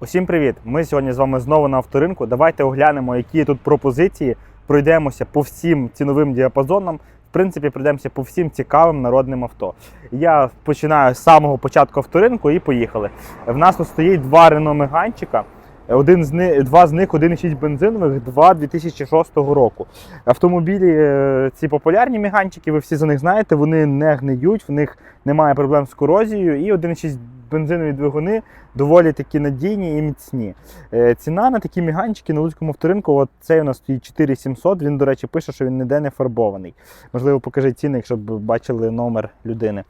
Усім привіт! Ми сьогодні з вами знову на авторинку. Давайте оглянемо, які тут пропозиції. Пройдемося по всім ціновим діапазонам. В принципі, пройдемося по всім цікавим народним авто. Я починаю з самого початку авторинку і поїхали. В нас тут стоїть два Renault Megane. Один з них, два з них 1,6 бензинових, два 2006 року. Автомобілі е, ці популярні міганчики, ви всі за них знаєте, вони не гниють, в них немає проблем з корозією. І 1,6 бензинові двигуни доволі такі надійні і міцні. Е, Ціна на такі міганчики на Луцькому авторинку, от цей у нас стоїть 4700. Він, до речі, пише, що він ніде не фарбований. Можливо, покажи ціник, щоб бачили номер людини.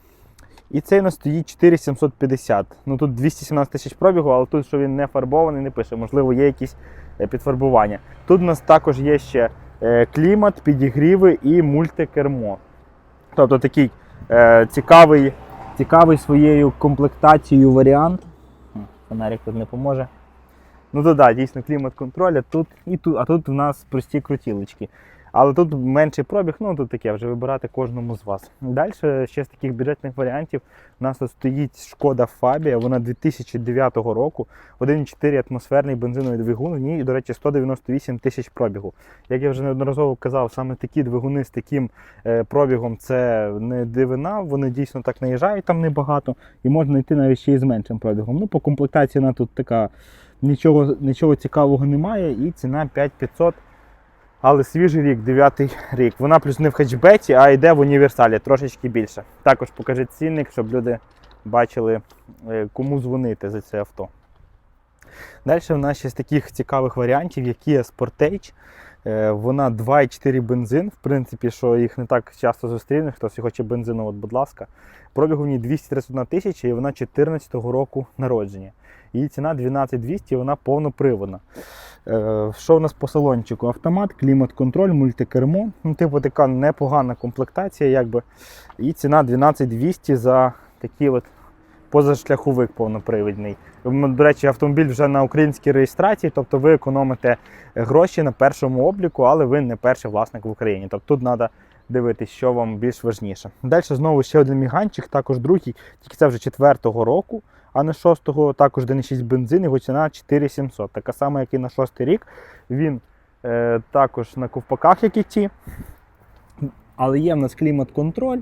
І цей у нас стоїть 4750. Ну тут 217 тисяч пробігу, але тут, що він не фарбований, не пише. Можливо, є якісь е, підфарбування. Тут у нас також є ще е, клімат, підігріви і мультикермо. Тобто такий е, цікавий, цікавий своєю комплектацією варіант. Фонарик тут не поможе. Ну то да, дійсно клімат-контроль, а тут, і тут, а тут у нас прості крутілочки. Але тут менший пробіг, ну тут таке вже вибирати кожному з вас. Далі ще з таких бюджетних варіантів у нас тут стоїть шкода Фабія, вона 2009 року, 1,4 атмосферний бензиновий двигун, в ній, до речі, 198 тисяч пробігу. Як я вже неодноразово казав, саме такі двигуни з таким е, пробігом це не дивина, вони дійсно так наїжджають там небагато, і можна знайти навіть ще і з меншим пробігом. Ну, по комплектації вона тут така нічого, нічого цікавого немає, і ціна 5500. Але свіжий рік, 9 рік. Вона плюс не в хетчбеті, а йде в універсалі, трошечки більше. Також покажи цінник, щоб люди бачили, е, кому дзвонити за це авто. Далі в нас ще з таких цікавих варіантів, які є Sportage. Е, Вона 2,4 бензин, в принципі, що їх не так часто зустрінеш, хтось хоче бензину, от, будь ласка. Пробігу в ній 231 тисяча і вона 14 року народження. Її ціна 12200, вона повноприводна. Е, Що в нас по салончику? Автомат, клімат-контроль, мультикермо. Ну, типу, така непогана комплектація, якби. І ціна 12200 за такий от позашляховик повнопривідний. До речі, автомобіль вже на українській реєстрації, тобто ви економите гроші на першому обліку, але ви не перший власник в Україні. Тобто тут треба дивитися, що вам більш важніше. Далі знову ще один міганчик, також другий, тільки це вже четвертого року, а не шостого, також 1,6 бензин, його ціна 4700. Така сама, як і на шостий рік. Він е, також на ковпаках, як і ті. Але є в нас клімат-контроль.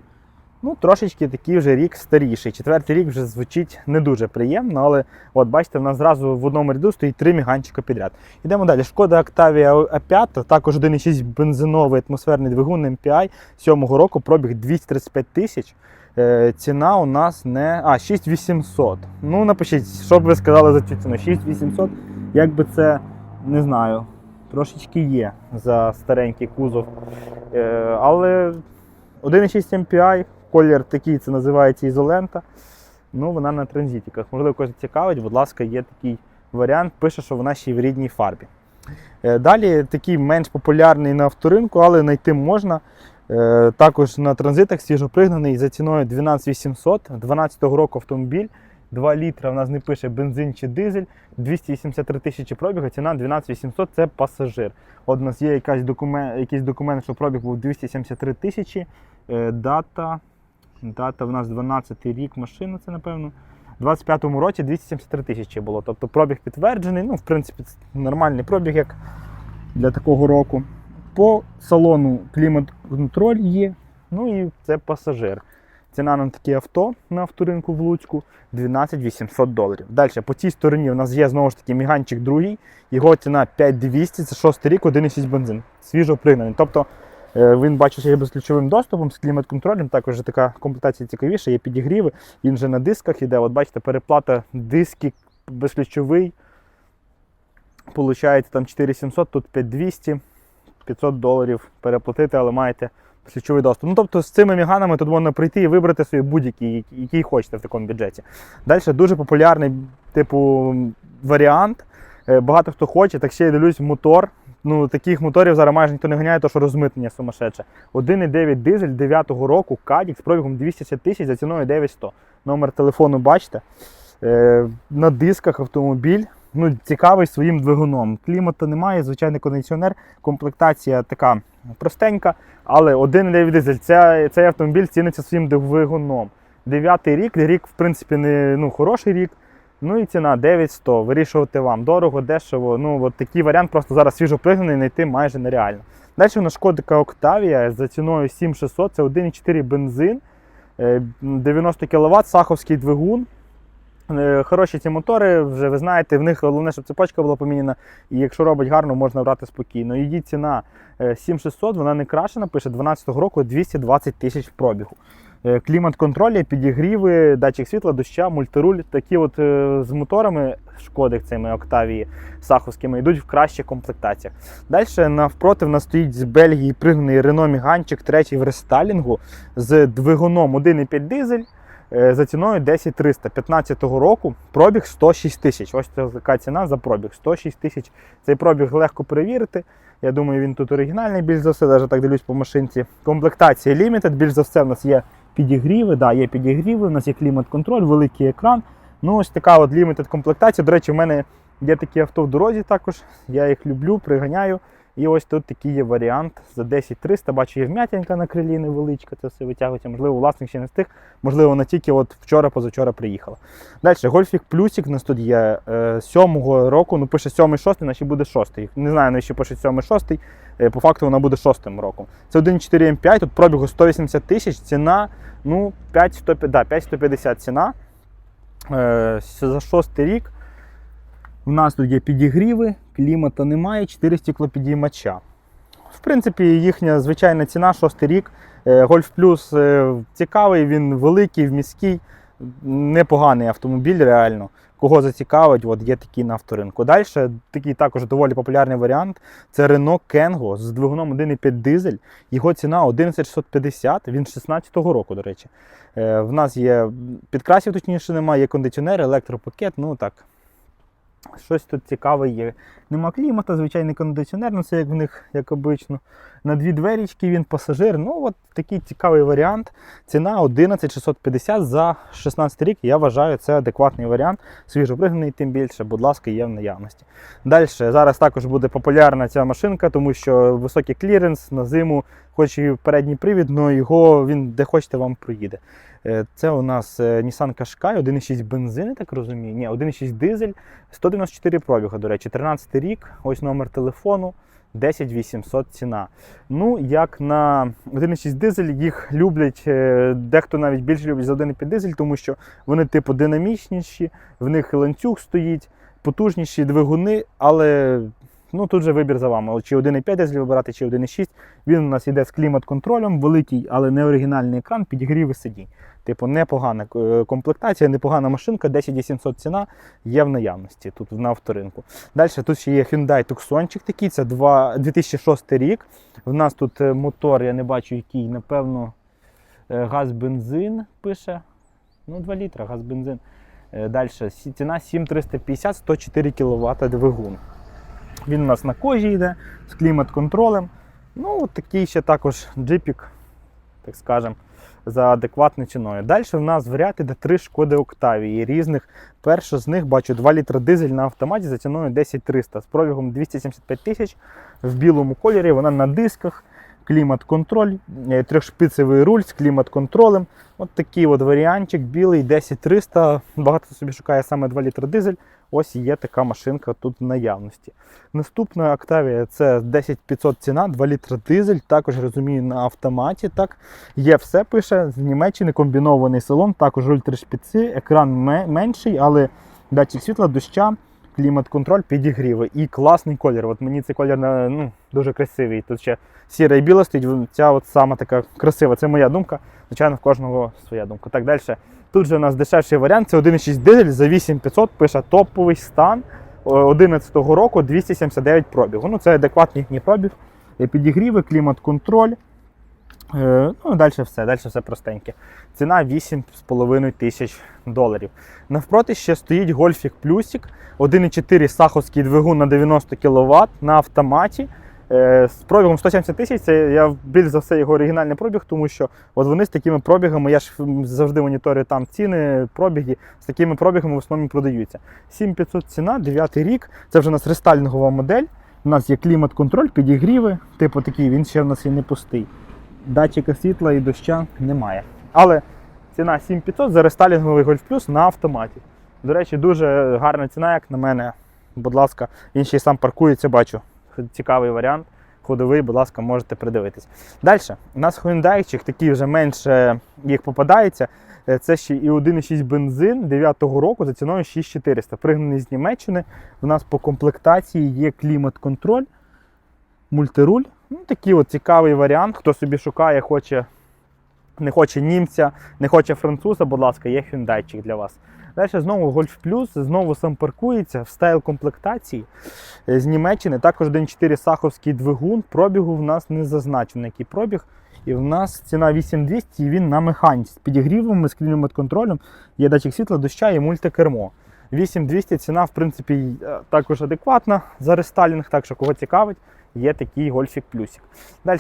Ну, трошечки такий вже рік старіший. Четвертий рік вже звучить не дуже приємно, але от бачите, в нас зразу в одному ряду стоїть три міганчика підряд. Йдемо далі. Шкода Octavia A5, також 1,6 бензиновий атмосферний двигун MPI 7-го року, пробіг 235 тисяч. Е, Ціна у нас не. А, 6800. Ну, напишіть, що б ви сказали за цю ціну? 6800, якби це не знаю. Трошечки є за старенький кузов. Е, але 1,6 MPI, колір такий, це називається ізолента. Ну, вона на транзитіках. Можливо, когось цікавить, будь ласка, є такий варіант. Пише, що вона ще й в рідній фарбі. Е, Далі такий менш популярний на авторинку, але знайти можна. Е, Також на транзитах свіжопригнаний за ціною 12800, 12 року автомобіль. 2 літра в нас не пише бензин чи дизель, 283 тисячі пробігу, ціна 12800 це пасажир. От у нас є якась документ, якийсь документ, що пробіг був 273 тисячі. Е, Дата, дата в нас 12 рік машина, це напевно. У 25-му році 273 тисячі було. Тобто пробіг підтверджений. Ну, в принципі, це нормальний пробіг, як для такого року. По салону клімат-контроль є. Ну і це пасажир. Ціна на таке авто на авторинку в Луцьку 12 800 доларів. Далі, по цій стороні у нас є знову ж таки міганчик другий. Його ціна 5200, це 6 рік, 1,6 бензин. Свіжо пригнаний. Тобто він бачу, що є безключовим доступом з клімат-контролем. Також така комплектація цікавіша, є підігріви. Він вже на дисках іде. От бачите, переплата диски безключовий. Получається там 4700, тут 5200, 500 доларів переплатити, але маєте ключовий доступ. Ну, тобто з цими міганами тут можна прийти і вибрати собі будь-який, який хочете в такому бюджеті. Далі дуже популярний типу варіант. Е, Багато хто хоче, так ще й дивлюсь мотор. Ну, таких моторів зараз майже ніхто не ганяє, то що розмитнення сумасшедше. 1,9 дизель 9-го року, кадік з пробігом 260 тисяч за ціною 9100. Номер телефону бачите. Е, на дисках автомобіль. Ну, цікавий своїм двигуном. Клімату немає, звичайний кондиціонер, комплектація така простенька, але 1,9 дизель. Ця, цей автомобіль ціниться своїм двигуном. Дев'ятий рік, рік, в принципі, не ну, хороший рік. Ну і ціна 9100. Вирішувати вам дорого, дешево. Ну, от такий варіант просто зараз свіжо пригнаний знайти майже нереально. Далі у нас Шкода Октавія за ціною 7600, це 1,4 бензин, е, 90 кВт, саховський двигун. Е, Хороші ці мотори, вже ви знаєте, в них головне, щоб цепочка була поміняна. І якщо робить гарно, можна брати спокійно. Її ціна е, 7600, вона не крашена, пише 12-го року 220 тисяч пробігу. Е, Клімат-контроль, підігріви, датчик світла, доща, мультируль. Такі от е, з моторами шкоди цими Октавії саховськими йдуть в кращих комплектаціях. Далі навпроти в нас стоїть з Бельгії пригнаний Renault Міганчик, третій в рестайлінгу з двигуном 1,5 дизель. е, За ціною 10 300 15 року пробіг 106 тисяч. Ось така ціна за пробіг 106 тисяч. Цей пробіг легко перевірити. Я думаю, він тут оригінальний більш за все, навіть так дивлюсь по машинці. Комплектація Limited, більш за все, в нас є підігріви, да, є підігріви, у нас є клімат-контроль, великий екран. Ну, ось така от лімітед комплектація. До речі, в мене є такі авто в дорозі також. Я їх люблю, приганяю. І ось тут такий є варіант за 10 300. Бачу, є вм'ятінка на крилі невеличка, це все витягується. Можливо, власник ще не встиг. Можливо, вона тільки от вчора, позавчора приїхала. Далі, Гольфік Плюсик у нас тут є е, 7 року, ну пише 7-6, значить буде 6. Не знаю, навіщо пише 7-6. Е, по факту вона буде 6 роком. Це 1,4 М5, тут пробігу 180 тисяч, ціна ну, 5,150 да, 5,150 ціна. Е, за 6 рік. У нас тут є підігріви, клімата немає, 4 стеклопідіймача. В принципі, їхня звичайна ціна, 6 рік. Е, Golf Plus е, цікавий, він великий, вміський, непоганий автомобіль, реально. Кого зацікавить, от є такий на авторинку. Далі такий також доволі популярний варіант. Це Renault Kengo з двигуном 1,5 дизель. Його ціна 11650, він 16-го року, до речі. Е, В нас є підкрасів, точніше немає, є кондиціонер, електропакет, ну так. Щось тут цікаве є. Нема клімата, звичайний кондиціонер, ну це як в них, як обично. На дві дверічки він пасажир. Ну, от такий цікавий варіант. Ціна 11650 за 16 рік. Я вважаю, це адекватний варіант. Свіжопригнаний, тим більше, будь ласка, є в наявності. Далі, зараз також буде популярна ця машинка, тому що високий кліренс на зиму, хоч і передній привід, але його він де хочете вам проїде. Е, Це у нас е, Nissan Qashqai, 1,6 бензин, я так розумію. Ні, 1,6 дизель, 194 пробіга, до речі, 13 рік, ось номер телефону. 10 800 ціна. Ну, як на 1,6 дизель, їх люблять, е, дехто навіть більше любить за 1,5 дизель, тому що вони типу динамічніші, в них ланцюг стоїть, потужніші двигуни, але ну, тут же вибір за вами. Чи 1,5 дизель вибирати, чи 1,6. Він у нас йде з клімат-контролем, великий, але не оригінальний екран, підігріви сидінь. Типу, непогана е, комплектація, непогана машинка, 10 800 ціна є в наявності тут на авторинку. Далі тут ще є Hyundai Tucsonчик такий, це два- 2006 рік. В нас тут е, мотор, я не бачу який, напевно, е, газ-бензин пише. Ну, 2 літра, газ-бензин. Далі ціна 7350, 104 кВт двигун. Він у нас на кожі йде з клімат-контролем. Ну, такий ще також джипік, так скажемо, за адекватною ціною. Далі в нас в ряд іде три шкоди Октавії різних. Перша з них бачу 2 літра дизель на автоматі за ціною 10300 з пробігом 275 тисяч в білому кольорі. Вона на дисках, клімат-контроль, е, трьохшпицевий руль з клімат-контролем. От такий от варіантик білий 10300. Багато собі шукає саме 2 літра дизель. Ось є така машинка тут в наявності. Наступна Octavia це 10500 ціна, 2 літра дизель, також розумію на автоматі. Так, Є все пише з Німеччини, комбінований салон, також ультрашпіци, екран менший, але датчик світла, доща, клімат-контроль, підігріви. І класний колір. От мені цей колір е, ну, дуже красивий. Тут ще сіра і біла стоїть. Ця от сама така красива. Це моя думка. Звичайно, в кожного своя думка. Так, далі. Тут же у нас дешевший варіант, це 1,6 дизель за 8500, пише топовий стан 2011 року 279 пробігу. Ну, це адекватний пробіг. Е, Підігріви, клімат-контроль. Е, Ну, далі все, далі все простеньке. Ціна 8,5 тисяч доларів. Навпроти ще стоїть Гольфік Плюсик, 1,4 саховський двигун на 90 кВт на автоматі. Е, З пробігом 170 тисяч, це я більш за все його оригінальний пробіг, тому що от вони з такими пробігами, я ж завжди моніторю там ціни, пробіги, з такими пробігами в основному продаються. 7500 ціна, 9 рік, це вже у нас рестайлінгова модель. У нас є клімат-контроль, підігріви, типу такий, він ще в нас і не пустий. Датчика світла і доща немає. Але ціна 7500 за рестайлінговий Golf Plus на автоматі. До речі, дуже гарна ціна, як на мене. Будь ласка, він ще й сам паркується, бачу. Цікавий варіант. Ходовий, будь ласка, можете придивитись. Далі, у нас Hyundai, такий вже менше їх попадається. Е, Це ще і 1,6 бензин 9-го року за ціною 6400. Пригнаний з Німеччини. У нас по комплектації є клімат-контроль, мультируль. Ну, такий от цікавий варіант. Хто собі шукає, хоче, не хоче німця, не хоче француза, будь ласка, є Hyundai для вас. Далі знову Golf Plus, знову сам паркується в стайл комплектації е, з Німеччини. Також 1.4 саховський двигун. Пробігу в нас не зазначено, який пробіг. І в нас ціна 8200 і він на механіці з підігрівом, з клімат-контролем, є датчик світла, доща і мультикермо. 8200 ціна, в принципі, е, також адекватна за рестайлінг, так що кого цікавить, є такий гольфік плюсик. Далі,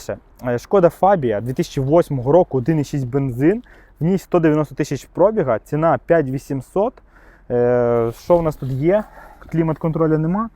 шкода Фабія 2008 року, 1,6 бензин, в ній 190 тисяч пробіга, ціна 5800. Е, Що в нас тут є? Клімат-контролю нема.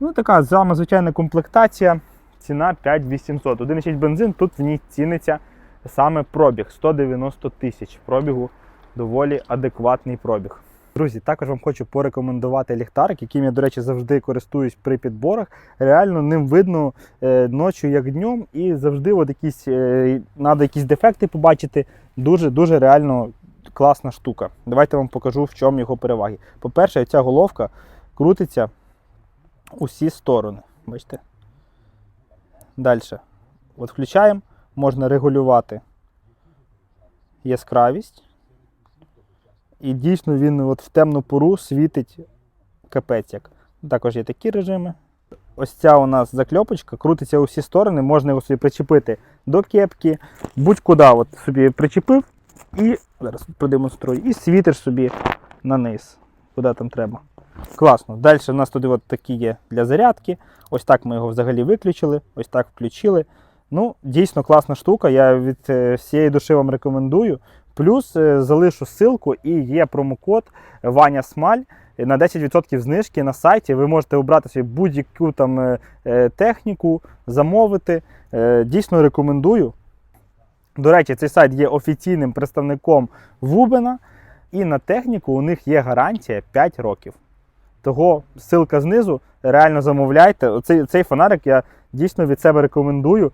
Ну, така сама звичайна комплектація. Ціна 5800. 1,6 бензин, тут в ній ціниться саме пробіг 190 тисяч. Пробігу доволі адекватний пробіг. Друзі, також вам хочу порекомендувати ліхтарик, яким я, до речі, завжди користуюсь при підборах. Реально ним видно е, ночі як днем, і завжди от якісь, треба якісь дефекти побачити. Дуже дуже реально класна штука. Давайте вам покажу, в чому його переваги. По-перше, ця головка крутиться усі сторони. Бачите? Далі. От включаємо, можна регулювати яскравість. І дійсно він от в темну пору світить капець як. Також є такі режими. Ось ця у нас закльопочка, крутиться у всі сторони, можна його собі причепити до кепки, будь-куди от собі причепив і зараз продемонструю, і світиш собі на низ, куди там треба. Класно. Далі у нас тут от такі є для зарядки. Ось так ми його взагалі виключили, ось так включили. Ну, дійсно класна штука. Я від е, всієї душі вам рекомендую. Плюс е, залишу ссылку і є промокод Ваня Смаль на 10% знижки на сайті. Ви можете обрати собі будь-яку там е, е, техніку, замовити. Дійсно рекомендую. До речі, цей сайт є офіційним представником Вубена, і на техніку у них є гарантія 5 років. Того ссылка знизу, реально замовляйте. Оцей, цей фонарик я дійсно від себе рекомендую.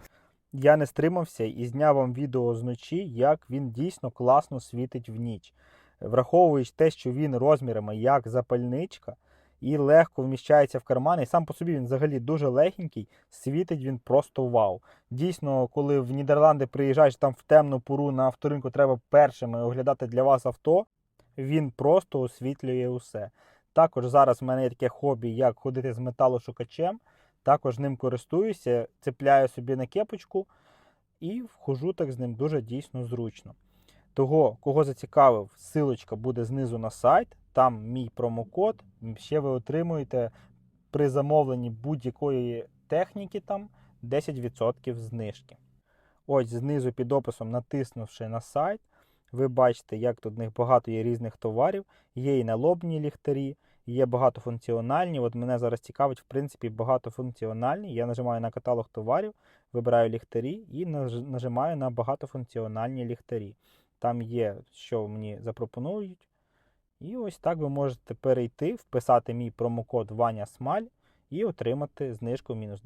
Я не стримався і зняв вам відео зночі, як він дійсно класно світить в ніч. Враховуючи те, що він розмірами як запальничка і легко вміщається в карман, і сам по собі він взагалі дуже легенький, світить він просто вау. Дійсно, коли в Нідерланди приїжджаєш там в темну пору на авторинку, треба першими оглядати для вас авто, він просто освітлює усе. Також зараз в мене є таке хобі, як ходити з металошукачем. Також ним користуюся, цепляю собі на кепочку і вхожу так з ним дуже дійсно зручно. Того, кого зацікавив, силочка буде знизу на сайт, там мій промокод. Ще ви отримуєте при замовленні будь-якої техніки там 10% знижки. Ось знизу під описом, натиснувши на сайт, ви бачите, як тут в них багато є різних товарів, є і налобні ліхтарі, є багатофункціональні. От мене зараз цікавить, в принципі, багатофункціональні. Я нажимаю на каталог товарів, вибираю ліхтарі і нажимаю на багатофункціональні ліхтарі. Там є, що мені запропонують. І ось так ви можете перейти, вписати мій промокод Ваня Смаль і отримати знижку мінус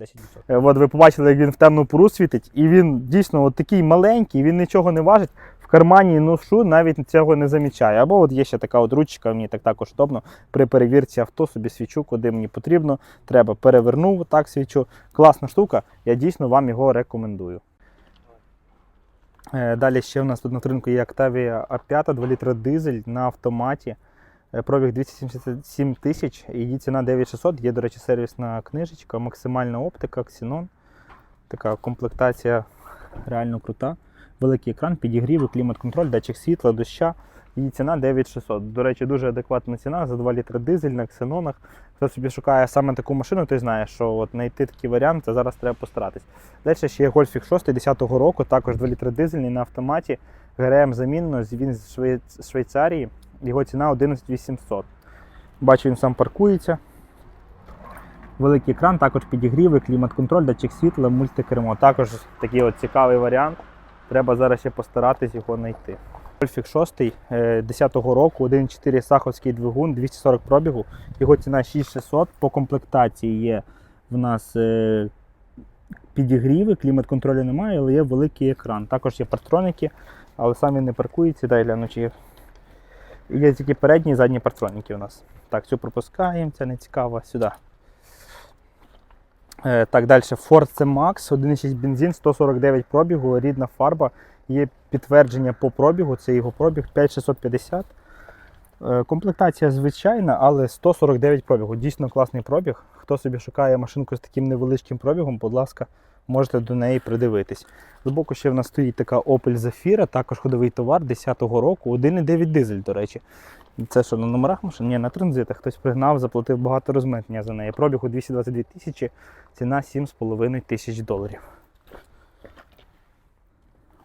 10%. От ви побачили, як він в темну пору світить, і він дійсно от такий маленький, він нічого не важить. Кармані ношу навіть цього не замічає. Або от є ще така от ручка, мені так також удобно. При перевірці авто собі свічу, куди мені потрібно. Треба перевернув, так свічу. Класна штука, я дійсно вам його рекомендую. Е, Далі ще в нас тут на ринку є Octavia A5, 2 літра дизель на автоматі. Е, Пробіг 277 тисяч, її ціна 9600. Є, до речі, сервісна книжечка, максимальна оптика, ксенон. Така комплектація реально крута. Великий екран, підігрів, клімат-контроль, датчик світла, доща. Її ціна 9600. До речі, дуже адекватна ціна за 2 літри дизель на ксенонах. Хто собі шукає саме таку машину, той знає, що от знайти такий варіант, це зараз треба постаратись. Далі ще є Golf 6 10-го року, також 2 літри дизельний на автоматі. ГРМ замінно, він з Швейцарії. Його ціна 11800. Бачу, він сам паркується. Великий екран, також підігріви, клімат-контроль, датчик світла, мультикермо. Також такий от цікавий варіант. Треба зараз ще постаратись його знайти. Гольфік 6 е, 10-го року, 1.4 саховський двигун, 240 пробігу. Його ціна 6600. По комплектації є в нас е, підігріви, клімат-контролю немає, але є великий екран. Також є партроніки, але самі не паркуються. Дай гляну, чи. Є тільки передні і задні партроніки у нас. Так, цю пропускаємо, це не цікаво. Сюди. Е, так, далі. Ford C-Max, 1.6 бензин, 149 пробігу, рідна фарба. Є підтвердження по пробігу, це його пробіг 5650. Е, Комплектація звичайна, але 149 пробігу. Дійсно класний пробіг. Хто собі шукає машинку з таким невеличким пробігом, будь ласка, можете до неї придивитись. Збоку ще в нас стоїть така Opel Zafira, також ходовий товар 10-го року, 1,9 дизель, до речі. Це що, на номерах машин? Ні, на транзитах. Хтось пригнав, заплатив багато розмитнення за неї. Пробігу 222 тисячі, ціна 7,5 тисяч доларів.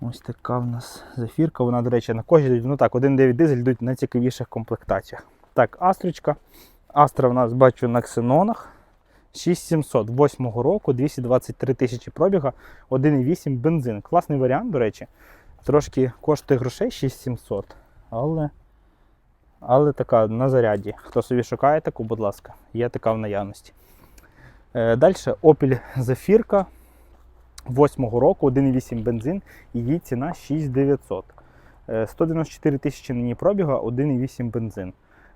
Ось така в нас зафірка. Вона, до речі, на кожній, ну так, 1.9 дизель йдуть на цікавіших комплектаціях. Так, Астрочка. Астра в нас бачу на ксенонах. 6700 8 року, 223 тисячі пробіга, 1,8 бензин. Класний варіант, до речі. Трошки коштує грошей 6700, але, але така на заряді. Хто собі шукає таку, будь ласка, є така в наявності. Е, Далі Opel Zafirka 8 року, 1,8 бензин, її ціна 6900. Е, 194 тисячі нині пробіга, 1,8 бензин.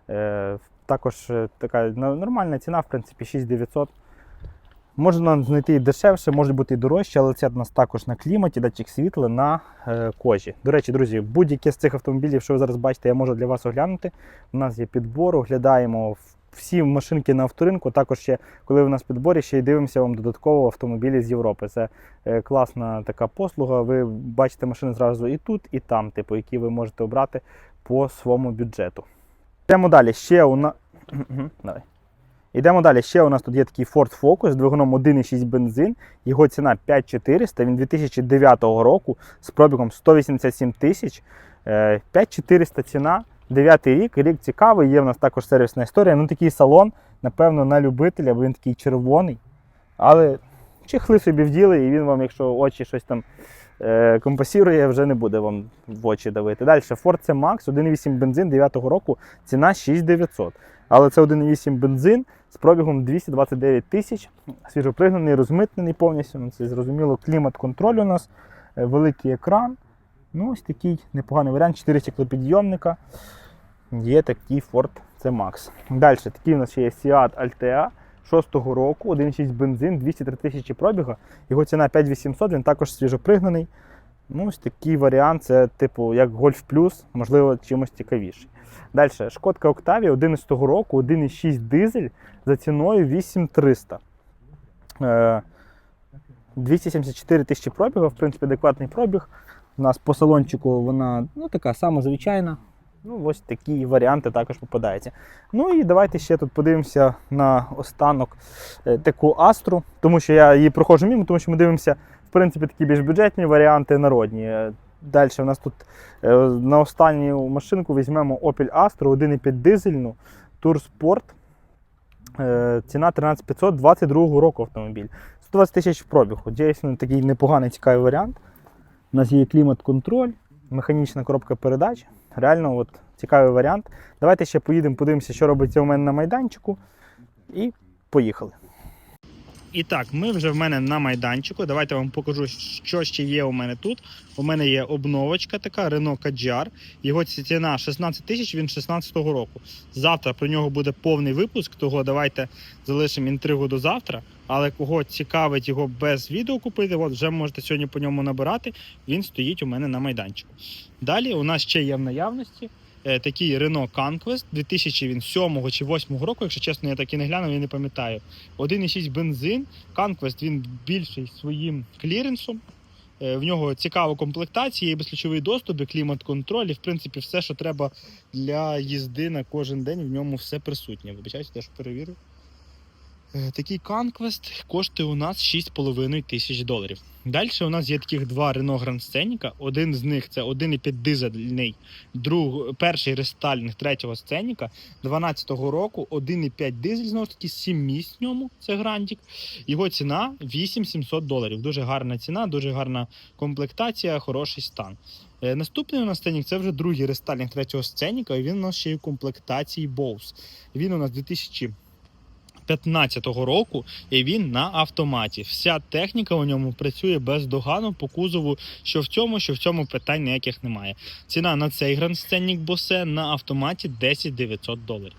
Е, Також е, така нормальна ціна, в принципі, 6900. Можна знайти і дешевше, може бути і дорожче, але це в нас також на кліматі, датчик світла на е, кожі. До речі, друзі, будь-які з цих автомобілів, що ви зараз бачите, я можу для вас оглянути. У нас є підбор, оглядаємо всі машинки на авторинку. Також ще, коли ви в нас підборі, ще й дивимося вам додатково автомобілі з Європи. Це е, класна така послуга. Ви бачите машини зразу і тут, і там, типу, які ви можете обрати по своєму бюджету. Йдемо далі. Ще у нас. Давай. Йдемо далі. Ще у нас тут є такий Ford Focus з двигуном 1,6 бензин. Його ціна 5400. Він 2009 року з пробігом 187 тисяч. Е, 5400 ціна. 9 рік. Рік цікавий. Є в нас також сервісна історія. Ну такий салон, напевно, на любителя, бо він такий червоний. Але чехли собі вділи, і він вам, якщо очі щось там е, компасірує, вже не буде вам в очі давити. Далі Ford C-Max, 1,8 бензин 9 року, ціна 6900. Але це 1,8 бензин з пробігом 229 тисяч, свіжопригнаний, розмитнений повністю. Ну, це зрозуміло, клімат-контроль у нас, е, великий екран. Ну, ось такий непоганий варіант, 4 стеклопідйомника. Є такий Ford C-Max. Далі, такий у нас ще є Seat Altea 6-го року, 1,6 бензин, 203 тисячі пробіга. Його ціна 5800, він також свіжопригнаний. Ну, ось такий варіант, це типу як Golf Plus, можливо, чимось цікавіший. Далі, Шкодка Octavia 11 року, 1,6 дизель за ціною 8300. Е, 274 тисячі пробігу, в принципі, адекватний пробіг. У нас по салончику вона ну, така сама звичайна. Ну, ось такі варіанти також попадаються. Ну і давайте ще тут подивимося на останок е, таку Астру, тому що я її проходжу мимо, тому що ми дивимося, в принципі, такі більш бюджетні варіанти народні. Далі у нас тут е, на останню машинку візьмемо Opel Astra 1,5 дизельну Tour Sport. Е, Ціна 13500 22 року автомобіль. 120 тисяч пробігу. Дійсно такий непоганий цікавий варіант. У нас є клімат-контроль, механічна коробка передач. Реально от, цікавий варіант. Давайте ще поїдемо, подивимося, що робиться у мене на майданчику. І поїхали. І так, ми вже в мене на майданчику. Давайте вам покажу, що ще є у мене тут. У мене є обновочка така Renault Kadjar. Його ціна 16 тисяч, він 16-го року. Завтра про нього буде повний випуск, того давайте залишимо інтригу до завтра. Але кого цікавить його без відео купити, от вже можете сьогодні по ньому набирати. Він стоїть у мене на майданчику. Далі у нас ще є в наявності такий Renault Conquest 2007 чи 2008 року, якщо чесно, я так і не глянув і не пам'ятаю. 1,6 бензин. Conquest він більший своїм кліренсом. Е, В нього цікава комплектація, є безключовий доступ, і клімат-контроль, і в принципі все, що треба для їзди на кожен день, в ньому все присутнє. Вибачайте, теж перевірив. Е, Такий Conquest коштує у нас 6,5 тисяч доларів. Далі у нас є таких два Renault Grand Scenic. Один з них це 1,5 дизельний, друг, перший рестайлінг третього сценіка 12-го року, 1,5 дизель, знову ж таки, 7 місць в ньому, це Грандік. Його ціна 8700 доларів. Дуже гарна ціна, дуже гарна комплектація, хороший стан. Е, Наступний у нас сценік це вже другий рестайлінг третього сценіка, і він у нас ще й комплектації Bose. Він у нас 2015 року, і він на автоматі. Вся техніка у ньому працює бездоганно по кузову, що в цьому, що в цьому питань ніяких немає. Ціна на цей гранд-сценік Bose на автоматі 10 900 доларів.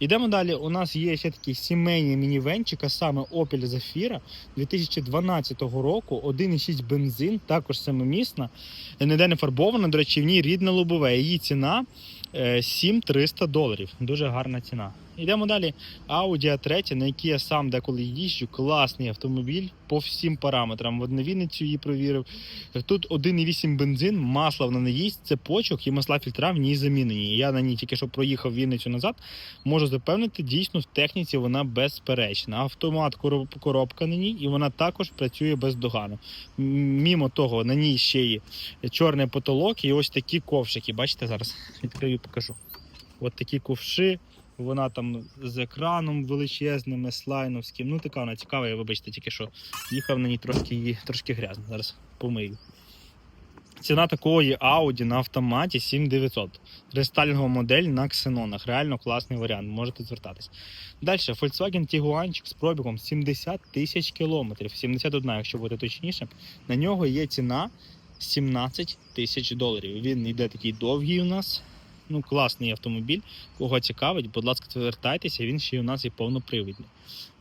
Ідемо далі. У нас є ще такий сімейний мінівенчик, а саме Opel Zafira 2012 року, 1,6 бензин, також семимісна, ніде не фарбована. До речі, в ній рідне лобове. Її ціна е, 7300 доларів. Дуже гарна ціна. Йдемо далі. Audi A3, на якій я сам деколи їжджу, класний автомобіль по всім параметрам. В Вінницю її провірив. Тут 1,8 бензин, масла вона не їсть, цепочок і масла фільтра в ній замінені. Я на ній тільки що проїхав Вінницю назад. Можу запевнити, дійсно в техніці вона безперечна. Автомат коробка на ній, і вона також працює бездоганно. Мімо того, на ній ще є чорний потолок і ось такі ковшики. Бачите, зараз відкрию і покажу. От такі ковши. Вона там з екраном величезним, слайновським. Ну, така вона цікава, я вибачте, тільки що їхав на ній трошки, трошки грязно. Зараз помию. Ціна такої Audi на автоматі 7900. Рестайлінгова модель на ксенонах. Реально класний варіант, можете звертатись. Далі, Volkswagen Tiguanчик з пробігом 70 тисяч кілометрів, 71, якщо бути точніше. На нього є ціна 17 тисяч доларів. Він йде такий довгий у нас. Ну, класний автомобіль. Кого цікавить, будь ласка, звертайтеся, він ще у нас і повнопривідний.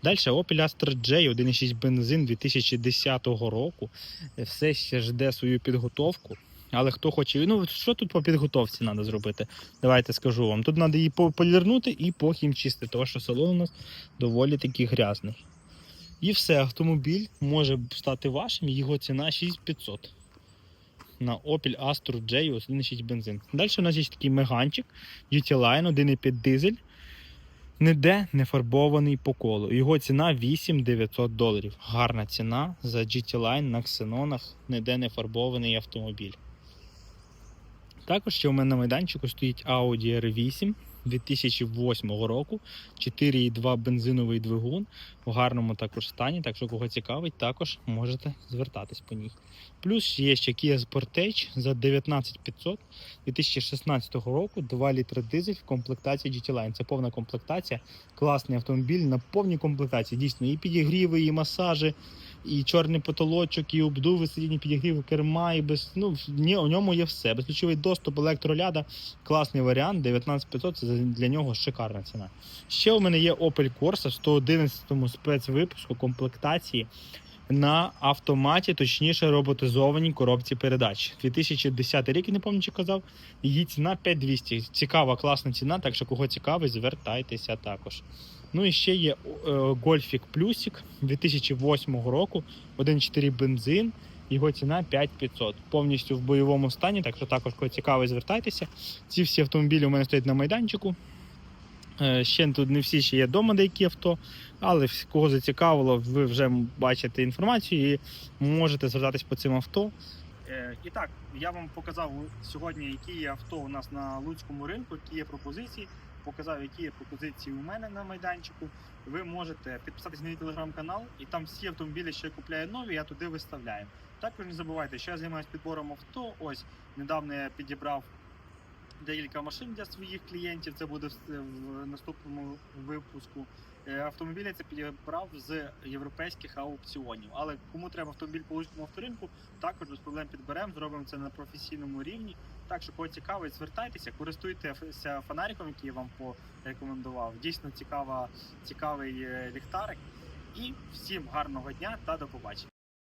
Далі Opel Astra J 1.6 бензин 2010 року. Все ще жде свою підготовку. Але хто хоче, ну що тут по підготовці треба зробити? Давайте скажу вам. Тут треба її по- полірнути і похімчистити, тому що салон у нас доволі таки грязний. І все, автомобіль може стати вашим, його ціна 6500 на Opel Astra J 1.6 бензин. Далі у нас є такий меганчик GT Line 1.5 дизель. Ніде не фарбований по колу. Його ціна 8900 доларів. Гарна ціна за GT Line на ксенонах, ніде не фарбований автомобіль. Також ще у мене на майданчику стоїть Audi R8 2008 року, 4,2 бензиновий двигун в гарному також стані, так що кого цікавить, також можете звертатись по ній. Плюс є ще Kia Sportage за 19500 2016 року, 2 літри дизель в комплектації GT Line. Це повна комплектація, класний автомобіль на повній комплектації. Дійсно, і підігріви, і масажі, і чорний потолочок, і обдуви, сидіння підігріви керма, і без ну ні, у ньому є все. Безключовий доступ, електроляда, класний варіант. 19500 це для нього шикарна ціна. Ще у мене є Opel Corsa в 111 спецвипуску комплектації на автоматі, точніше роботизованій коробці передач. 2010 рік, я не пам'ятаю, чи казав. Її ціна 5200. Цікава, класна ціна, так що кого цікавить, звертайтеся також. Ну і ще є е, Гольфік Плюсик 2008 року, 1.4 бензин. Його ціна 5500. Повністю в бойовому стані, так що також кого цікавить, звертайтеся. Ці всі автомобілі у мене стоять на майданчику. Е, Ще тут не всі ще є вдома деякі авто, але кого зацікавило, ви вже бачите інформацію і можете звертатись по цим авто. Е, І так, я вам показав сьогодні, які є авто у нас на Луцькому ринку, які є пропозиції. Показав, які є пропозиції у мене на майданчику. Ви можете підписатись на мій телеграм-канал, і там всі автомобілі, що я купляю нові, я туди виставляю. Також не забувайте, що я займаюся підбором авто. Ось недавно я підібрав декілька машин для своїх клієнтів. Це буде в наступному випуску. Е, Автомобілі це підібрав з європейських аукціонів. Але кому треба автомобіль по Луцькому авторинку, також без проблем підберемо, зробимо це на професійному рівні. Так що кого звертайтеся, користуйтеся фонариком, який я вам порекомендував. Дійсно цікава, цікавий е, ліхтарик. І всім гарного дня та до побачення.